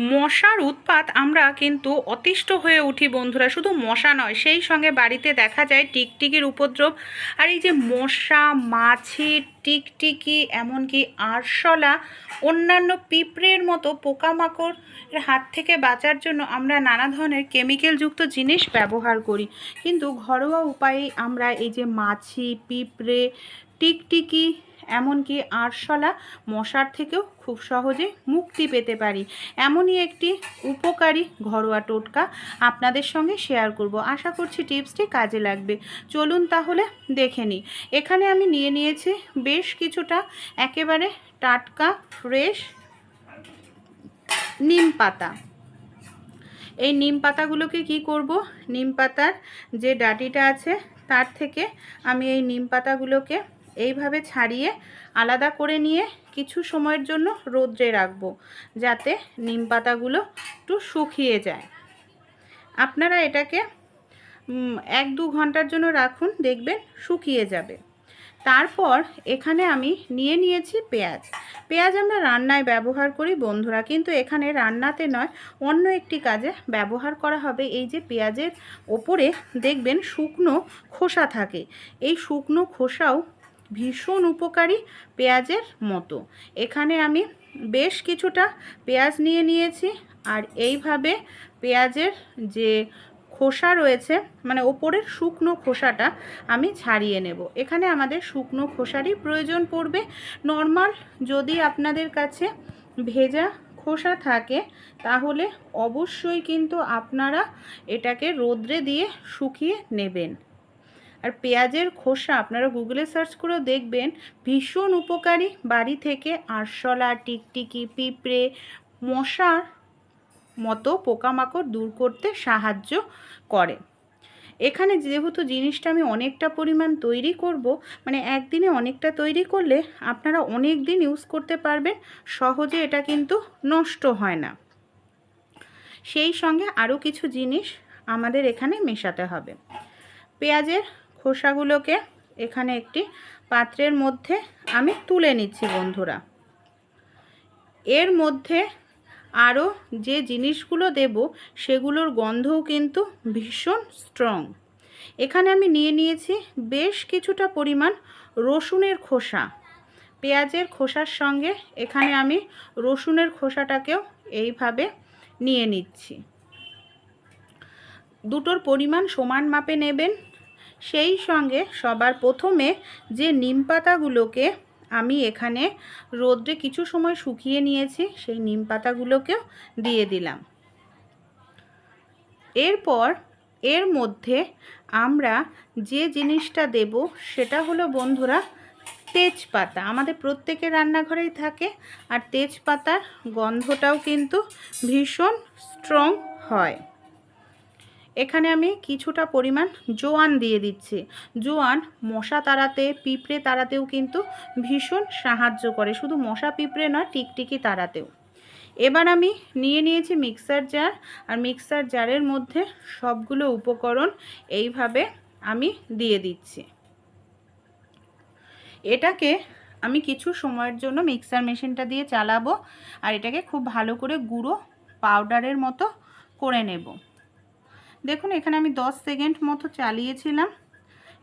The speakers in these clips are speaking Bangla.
মশার উৎপাত আমরা কিন্তু অতিষ্ঠ হয়ে উঠি, বন্ধুরা। শুধু মশা নয়, সেই সঙ্গে বাড়িতে দেখা যায় টিকটিকির উপদ্রব। আর এই যে মশা, মাছি, টিকটিকি, এমনকি আরশলা, অন্যান্য পিঁপড়ের মতো পোকামাকড়ের হাত থেকে বাঁচার জন্য আমরা নানা ধরনের কেমিক্যালযুক্ত জিনিস ব্যবহার করি। কিন্তু ঘরোয়া উপায়ে আমরা এই যে মাছি, পিঁপড়ে টিকটিকি, এমনকি আরশলা মশার থেকেও খুব সহজে মুক্তি পেতে পারি। এমনই একটি উপকারী ঘরোয়া টোটকা আপনাদের সঙ্গে শেয়ার করব। আশা করছি টিপসটি কাজে লাগবে। চলুন তাহলে দেখে নিই। এখানে আমি নিয়ে নিয়েছি বেশ কিছুটা একেবারে টাটকা, ফ্রেশ নিম পাতা। এই নিম পাতাগুলোকে কি করব? নিম পাতার যে ডাটিটা আছে, তার থেকে আমি এই নিম পাতাগুলোকে এইভাবে ছাড়িয়ে আলাদা করে নিয়ে কিছু সময়ের জন্য রোদ্রে রাখব, যাতে নিম পাতাগুলো একটু শুকিয়ে যায়। আপনারা এটাকে এক দু ঘণ্টার জন্য রাখুন, দেখবেন শুকিয়ে যাবে। তারপর এখানে আমি নিয়ে নিয়েছি পেঁয়াজ। পেঁয়াজ আমরা রান্নায় ব্যবহার করি, বন্ধুরা, কিন্তু এখানে রান্নাতে নয়, অন্য একটি কাজে ব্যবহার করা হবে। এই যে পেঁয়াজের ওপরে দেখবেন শুকনো খোসা থাকে। এই শুকনো খোসাও ভীষণ উপকারী পেঁয়াজের মতো। এখানে আমি বেশ কিছুটা পেঁয়াজ নিয়ে নিয়েছি আর এইভাবে পেঁয়াজের যে খোসা রয়েছে মানে ওপরের শুকনো খোসাটা আমি ছাড়িয়ে নেব। এখানে আমাদের শুকনো খোসারই প্রয়োজন পড়বে। নর্মাল যদি আপনাদের কাছে ভেজা খোসা থাকে, তাহলে অবশ্যই কিন্তু আপনারা এটাকে রোদ্রে দিয়ে শুকিয়ে নেবেন। আর পেঁয়াজের খোসা, আপনারা গুগলে সার্চ করেও দেখবেন, ভীষণ উপকারী বাড়ি থেকে আরশলা, টিকটিকি, পিঁপড়ে, মশার মতো পোকামাকড় দূর করতে সাহায্য করে। এখানে যেহেতু জিনিসটা আমি অনেকটা পরিমাণ তৈরি করব মানে একদিনে অনেকটা তৈরি করলে আপনারা অনেক দিন ইউজ করতে পারবেন, সহজে এটা কিন্তু নষ্ট হয় না। সেই সঙ্গে আরও কিছু জিনিস আমাদের এখানে মেশাতে হবে। পেঁয়াজের খোসাগুলোকে এখানে একটি পাত্রের মধ্যে আমি তুলে নিচ্ছি, বন্ধুরা। এর মধ্যে আরও যে জিনিসগুলো দেব, সেগুলোর গন্ধও কিন্তু ভীষণ স্ট্রং এখানে আমি নিয়ে নিয়েছি বেশ কিছুটা পরিমাণ রসুনের খোসা। পেঁয়াজের খোসার সঙ্গে এখানে আমি রসুনের খোসাটাকেও এইভাবে নিয়ে নিচ্ছি। দুটোর পরিমাণ সমান মাপে নেবেন সেই সঙ্গে সবার প্রথমে যে নিম পাতাগুলোকে আমি এখানে রোদ্রে কিছু সময় শুকিয়ে নিয়েছি, সেই নিম পাতাগুলোকেও দিয়ে দিলাম। এরপর এর মধ্যে আমরা যে জিনিসটা দেব, সেটা হলো বন্ধুরা তেজপাতা। আমাদের প্রত্যেকের রান্নাঘরেই থাকে আর তেজপাতার গন্ধটাও কিন্তু ভীষণ স্ট্রং হয়। এখানে আমি কিছুটা পরিমাণ জোয়ান দিয়ে দিচ্ছি। জোয়ান মশা তাড়াতে, পিঁপড়ে তাড়াতেও কিন্তু ভীষণ সাহায্য করে। শুধু মশা পিঁপড়ে নয়, টিকটিকি তাড়াতেও। এবার আমি নিয়ে নিয়েছি মিক্সার জার আর মিক্সার জারের মধ্যে সবগুলো উপকরণ এইভাবে আমি দিয়ে দিচ্ছি। এটাকে আমি কিছু সময়ের জন্য মিক্সার মেশিনটা দিয়ে চালাবো, আর এটাকে খুব ভালো করে গুঁড়ো পাউডারের মতো করে নেব। দেখুন, এখানে আমি 10 সেকেন্ড মতো চালিয়েছিলাম।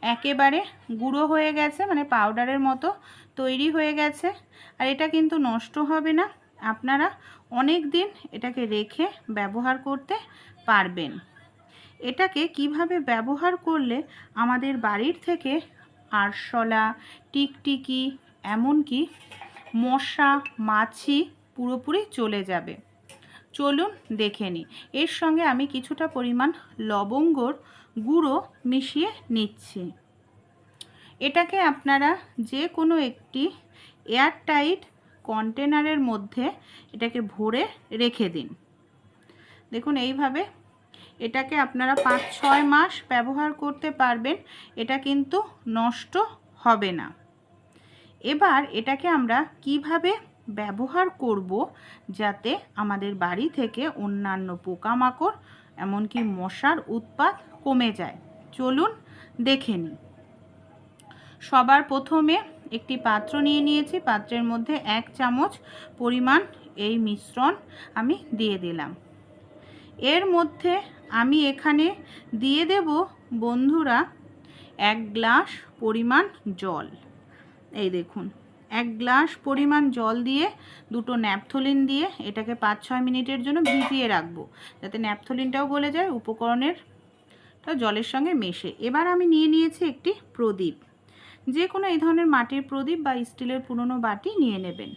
একেবারে গুঁড়ো হয়ে গেছে মানে পাউডারের মতো তৈরি হয়ে গেছে। আর এটা কিন্তু নষ্ট হবে না। আপনারা অনেক দিন এটাকে রেখে ব্যবহার করতে পারবেন। এটাকে কীভাবে ব্যবহার করলে আমাদের বাড়ির থেকে আরশলা, টিকটিকি, এমনকি মশা, মাছি পুরোপুরি চলে যাবে? চলুন দেখে নিই। এর সঙ্গে আমি কিছুটা পরিমাণ লবঙ্গর গুঁড়ো মিশিয়ে নিচ্ছি। এটাকে আপনারা যে কোনো একটি এয়ারটাইট কন্টেনারের মধ্যে এটাকে ভরে রেখে দিন। দেখুন, এইভাবে এটাকে আপনারা পাঁচ ছয় মাস ব্যবহার করতে পারবেন, এটা কিন্তু নষ্ট হবে না। এবার এটাকে আমরা কীভাবে ব্যবহার করব যাতে আমাদের বাড়ি থেকে অন্যান্য পোকামাকড়, এমনকি মশার উৎপাত কমে যায়। চলুন দেখে নিই সবার প্রথমে একটি পাত্র নিয়ে নিয়েছি। পাত্রের মধ্যে এক চামচ পরিমাণ এই মিশ্রণ আমি দিয়ে দিলাম। এর মধ্যে আমি এখানে দিয়ে দেব, বন্ধুরা, এক গ্লাস পরিমাণ জল। এই দেখুন এক গ্লাস পরিমাণ জল দিয়ে, দুটো ন্যাপথলিন দিয়ে এটাকে পাঁচ ছয় মিনিটের জন্য ভিজিয়ে রাখব। যাতে ন্যাপথলিনটাও গলে যায় উপকরণের জলের সঙ্গে মেশে। এবার আমি নিয়ে নিয়েছি একটি প্রদীপ। যে কোনো এই ধরনের মাটির প্রদীপ বা স্টিলের পুরনো বাটি নিয়ে নেবেন।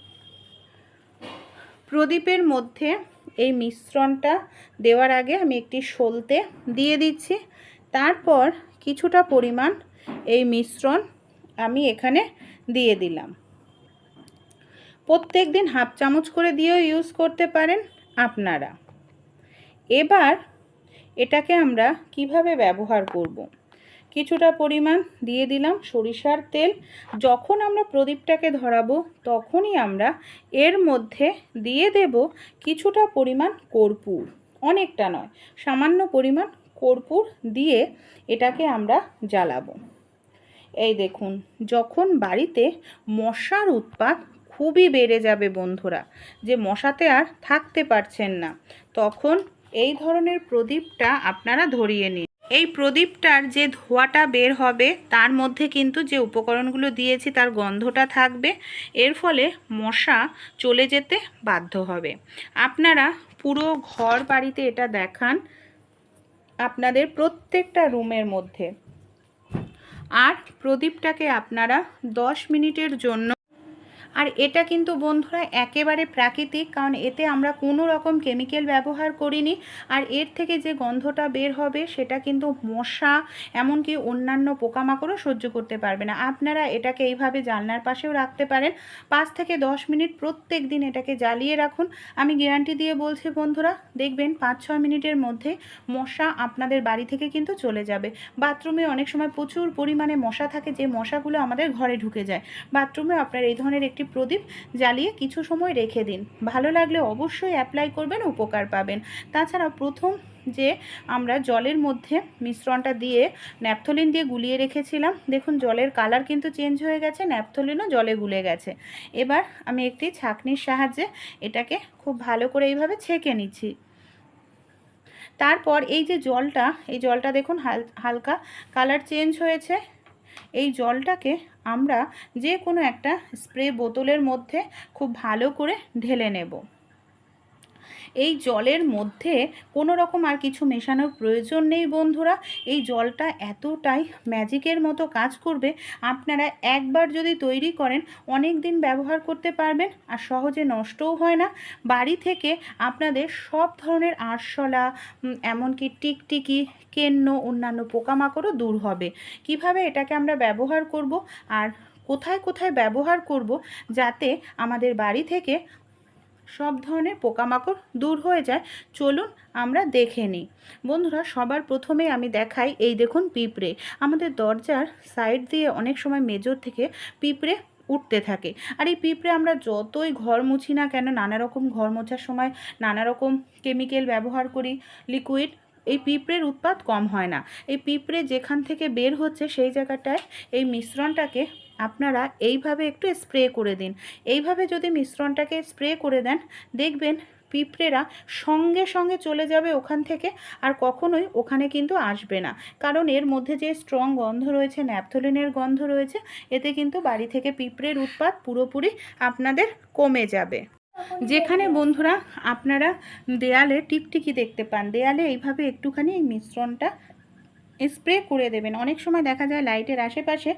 প্রদীপের মধ্যে এই মিশ্রণটা দেওয়ার আগে আমি একটি সলতে দিয়ে দিচ্ছি। তারপর কিছুটা পরিমাণ এই মিশ্রণ আমি এখানে দিয়ে দিলাম। প্রত্যেক দিন হাফ চামচ করে দিয়েও ইউজ করতে পারেন আপনারা। এবার এটাকে আমরা কীভাবে ব্যবহার করব। কিছুটা পরিমাণ দিয়ে দিলাম সরিষার তেল। যখন আমরা প্রদীপটাকে ধরাবো, তখনই আমরা এর মধ্যে দিয়ে দেব কিছুটা পরিমাণ কর্পূর। অনেকটা নয়, সামান্য পরিমাণ কর্পূর দিয়ে এটাকে আমরা জ্বালাবো। এই দেখুন, যখন বাড়িতে মশার উৎপাত খুবই বেড়ে যাবে বন্ধুরা, যে মশাতে আর থাকতে পারছেন না। তখন এই ধরনের প্রদীপটা আপনারা ধরিয়ে নিন। এই প্রদীপটার যে ধোঁয়াটা বের হবে, তার মধ্যে কিন্তু যে উপকরণগুলো দিয়েছি, তার গন্ধটা থাকবে। এর ফলে মশা চলে যেতে বাধ্য হবে। আপনারা পুরো ঘর বাড়িতে এটা দেখান, আপনাদের প্রত্যেকটা রুমের মধ্যে। আর প্রদীপটাকে আপনারা দশ মিনিটের জন্য আর এটা কিন্তু বন্ধুরা একেবারে প্রাকৃতিক, কারণ এতে আমরা কোনো রকম কেমিক্যাল ব্যবহার করিনি। আর এর থেকে যে গন্ধটা বের হবে, সেটা কিন্তু মশা, এমনকি অন্যান্য পোকামাকড়ও সহ্য করতে পারবে না। আপনারা এটাকে এইভাবে জানলার পাশেও রাখতে পারেন। পাঁচ থেকে দশ মিনিট প্রত্যেক দিন এটাকে জ্বালিয়ে রাখুন। আমি গ্যারান্টি দিয়ে বলছি বন্ধুরা, দেখবেন পাঁচ ছয় মিনিটের মধ্যে মশা আপনাদের বাড়ি থেকে কিন্তু চলে যাবে। বাথরুমে অনেক সময় প্রচুর পরিমাণে মশা থাকে, যে মশাগুলো আমাদের ঘরে ঢুকে যায়। বাথরুমে আপনার এই ধরনের একটি প্রদীপ জ্বালিয়ে কিছু সময় রেখে দিন। ভালো লাগলে অবশ্যই অ্যাপ্লাই করবেন, উপকার পাবেন। তাছাড়া প্রথম যে আমরা জলের মধ্যে মিশ্রণটা দিয়ে ন্যাপথলিন দিয়ে গুলিয়ে রেখেছিলাম, দেখুন জলের কালার কিন্তু চেঞ্জ হয়ে গেছে, ন্যাপথলিনও জলে গুলে গেছে। এবার আমি একটি ছাঁকনির সাহায্যে এটাকে খুব ভালো করে এইভাবে ছেঁকে নিচ্ছি। তারপর এই যে জলটা, এই জলটা দেখুন হাল, হালকা কালার চেঞ্জ হয়েছে। এই জলটাকে আমরা যে কোনো একটা স্প্রে বোতলের মধ্যে খুব ভালো করে ঢেলে নেব। এই জলের মধ্যে কোনো রকম আর কিছু মেশানোর প্রয়োজন নেই বন্ধুরা। এই জলটা এতটাই ম্যাজিকের মতো কাজ করবে, আপনারা একবার যদি তৈরি করেন, অনেক দিন ব্যবহার করতে পারবেন আর সহজে নষ্টও হয় না। বাড়ি থেকে আপনাদের সব ধরনের আরশোলা এমনকি টিকটিকি, কেন্ন, অন্যান্য পোকামাকড়ও দূর হবে। কীভাবে এটাকে আমরা ব্যবহার করব আর কোথায় কোথায় ব্যবহার করব যাতে আমাদের বাড়ি থেকে সব ধরনের পোকামাকড় দূর হয়ে যায়। চলুন আমরা দেখে নিই। বন্ধুরা, সবার প্রথমে আমি দেখাই এই দেখুন পিঁপড়ে। আমাদের দরজার সাইড দিয়ে অনেক সময় মেজর থেকে পিঁপড়ে উঠতে থাকে। আর এই পিঁপড়ে আমরা যতই ঘর মুছি না কেন নানা রকম ঘর মোছার সময় নানা রকম কেমিক্যাল ব্যবহার করি, লিকুইড, এই পিঁপড়ের উৎপাত কম হয় না। এই পিঁপড়ে যেখান থেকে বের হচ্ছে সেই জায়গাটায় এই মিশ্রণটাকে আপনারা এইভাবে একটু স্প্রে করে দিন। এইভাবে যদি মিশ্রণটাকে স্প্রে করে দেন, দেখবেন পিঁপড়েরা সঙ্গে সঙ্গে চলে যাবে ওখান থেকে আর কখনোই ওখানে কিন্তু আসবে না। কারণ এর মধ্যে যে স্ট্রং গন্ধ রয়েছে, ন্যাপথলিনের গন্ধ রয়েছে, এতে কিন্তু বাড়ি থেকে পিঁপড়ের উৎপাত পুরোপুরি আপনাদের কমে যাবে। যেখানে বন্ধুরা আপনারা দেয়ালে টিকটিকি দেখতে পান, দেয়ালে এইভাবে একটুখানি এই মিশ্রণটা স্প্রে করে দেবেন। অনেক সময় দেখা যায় লাইটের আশেপাশে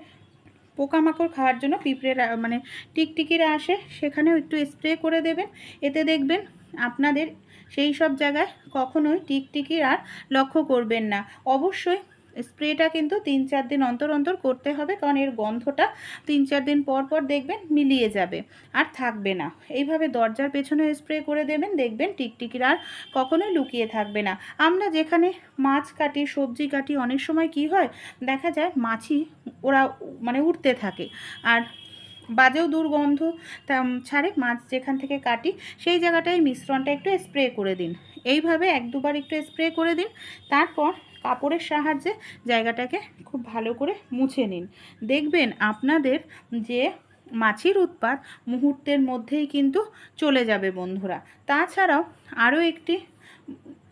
পোকামাকড় খাওয়ার জন্য পিঁপড়েরা মানে টিকটিকিরা আসে, সেখানেও একটু স্প্রে করে দেবেন। এতে দেখবেন আপনাদের সেই সব জায়গায় কখনোই টিকটিকির আর লক্ষ্য করবেন না। অবশ্যই স্প্রেটা কিন্তু তিন চার দিন অন্তর অন্তর করতে হবে, কারণ এর গন্ধটা তিন চার দিন পর পর দেখবেন মিলিয়ে যাবে আর থাকবে না। এইভাবে দরজার পেছনে স্প্রে করে দেবেন, দেখবেন টিকটিকির আর কখনোই লুকিয়ে থাকবে না। আমরা যেখানে মাছ কাটি, সবজি কাটি, অনেক সময় কি হয়, দেখা যায় মাছি ওরা মানে উঠতে থাকে। আর বাজেও দুর্গন্ধ ছাড়ে মাছ যেখান থেকে কাটি, সেই জায়গাটায় মিশ্রণটা একটু স্প্রে করে দিন। এইভাবে এক দুবার একটু স্প্রে করে দিন, তারপর কাপড়ের সাহায্যে জায়গাটাকে খুব ভালো করে মুছে নিন। দেখবেন আপনাদের যে মাছির উৎপাত মুহূর্তের মধ্যেই কিন্তু চলে যাবে বন্ধুরা। তাছাড়াও আরও একটি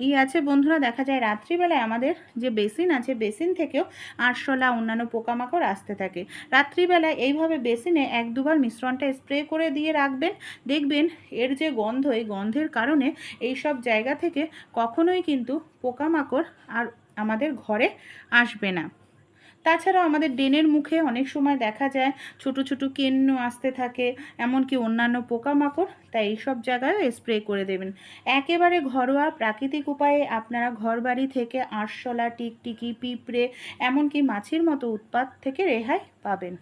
ই আছে বন্ধুরা, দেখা যায় রাত্রিবেলায় আমাদের যে বেসিন আছে, বেসিন থেকেও আরশোলা, অন্যান্য পোকামাকড় আসতে থাকে। রাত্রিবেলায় এইভাবে বেসিনে এক দুবার মিশ্রণটা স্প্রে করে দিয়ে রাখবেন। দেখবেন এর যে গন্ধ, এই গন্ধের কারণে এই সব জায়গা থেকে কখনোই কিন্তু পোকামাকড় আর আমাদের ঘরে আসবে না। তাছাড়াও আমাদের ডেনের মুখে অনেক সময় দেখা যায় ছোট ছোট কেন্ন আসতে থাকে, এমনকি অন্যান্য পোকামাকড়, তাই এইসব জায়গায় স্প্রে করে দেবেন। একেবারে ঘরোয়া প্রাকৃতিক উপায়ে আপনারা ঘরবাড়ি থেকে আরশোলা, টিকটিকি, পিঁপড়ে, এমনকি মাছির মতো উৎপাত থেকে রেহাই পাবেন।